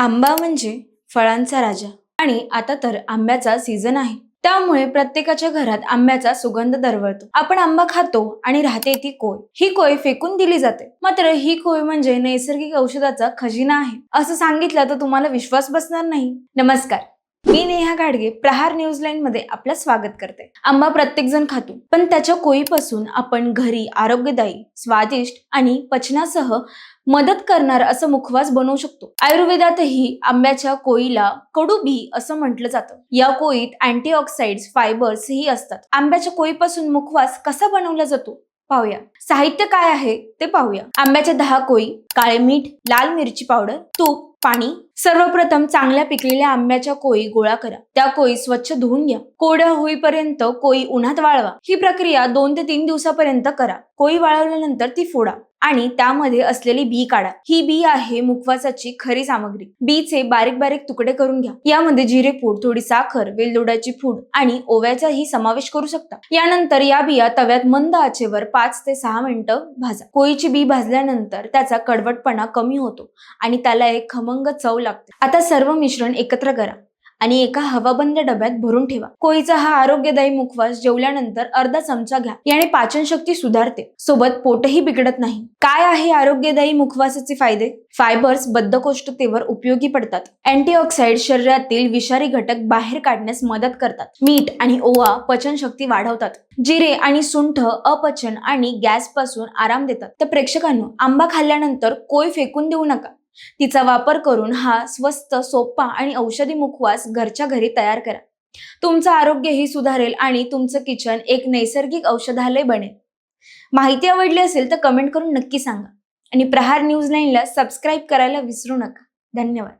आंबा म्हणजे फळांचा राजा. आणि आता तर आंब्याचा सीझन आहे. त्यामुळे प्रत्येकाच्या घरात आंब्याचा सुगंध दरवळतो. आपण आंबा खातो आणि राहते ती कोय. ही कोय फेकून दिली जाते. मात्र ही कोय म्हणजे नैसर्गिक औषधाचा खजिना आहे. असं सांगितलं तर तुम्हाला विश्वास बसणार नाही. नमस्कार. मी नेहा गाडगे प्रहार न्यूज लाईन मध्ये आपलं स्वागत करते. आंबा प्रत्येक जण खातो पण त्याच्या कोईपासून आपण घरी आरोग्यदायी स्वादिष्ट आणि पचनासह मदत करणार असं मुखवास बनवू शकतो. आयुर्वेदातही आंब्याच्या कोळीला कडू बी असं म्हटलं जातं. या कोळीत अँटीऑक्साइड्स फायबर्स ही असतात. आंब्याच्या कोळीपासून मुखवास कसा बनवला जातो? पाहूया. साहित्य काय आहे ते पाहूया. आंब्याच्या दहा कोळी काळे मीठ लाल मिरची पावडर तूप पाणी. सर्वप्रथम चांगल्या पिकलेल्या आंब्याच्या कोळी गोळा करा. त्या कोळी स्वच्छ धुवून घ्या. कोड्या होईपर्यंत कोळी उन्हात वाळवा. ही प्रक्रिया दोन ते तीन दिवसापर्यंत करा. कोळी वाळवल्यानंतर ती फोडा. आणि त्यामध्ये असलेली बी काढा. ही बी आहे मुखवासाची खरी सामग्री. बीचे बारीक बारीक तुकडे करून घ्या. यामध्ये जिरे पूड थोडी साखर वेलदोड्याची फूड आणि ओव्याचाही समावेश करू शकता. यानंतर या बिया तव्यात मंद आचेवर पाच ते सहा मिनिटं भाजा. कोळीची बी भाजल्यानंतर त्याचा कडवटपणा कमी होतो आणि त्याला एक खमंग चव लागते. आता सर्व मिश्रण एकत्र करा. आणि एका हवाबंद डब्यात भरून ठेवा. कोळीचा हा आरोग्यदायी मुखवास जेवल्यानंतर अर्धा चमचा घ्या. याने पाचनशक्ती सुधारते. सोबत पोटही बिघडत नाही. काय आहे आरोग्यदायी मुखवासाचे फायदे? फायबर्स बद्धकोष्ठतेवर उपयोगी पडतात. अँटीऑक्साइड शरीरातील विषारी घटक बाहेर काढण्यास मदत करतात. मीठ आणि ओवा पचनशक्ती वाढवतात. जिरे आणि सुंठ अपचन आणि गॅसपासून आराम देतात. तर प्रेक्षकांनो आंबा खाल्ल्यानंतर कोय फेकून देऊ नका. तिचा वापर करून हा स्वस्त सोपा आणि औषधी मुखवास घरच्या घरी तयार करा. तुमचं आरोग्यही सुधारेल आणि तुमचं किचन एक नैसर्गिक औषधालय बनेल. माहिती आवडली असेल तर कमेंट करून नक्की सांगा. आणि प्रहार न्यूज नाईनला सबस्क्राईब करायला विसरू नका. धन्यवाद.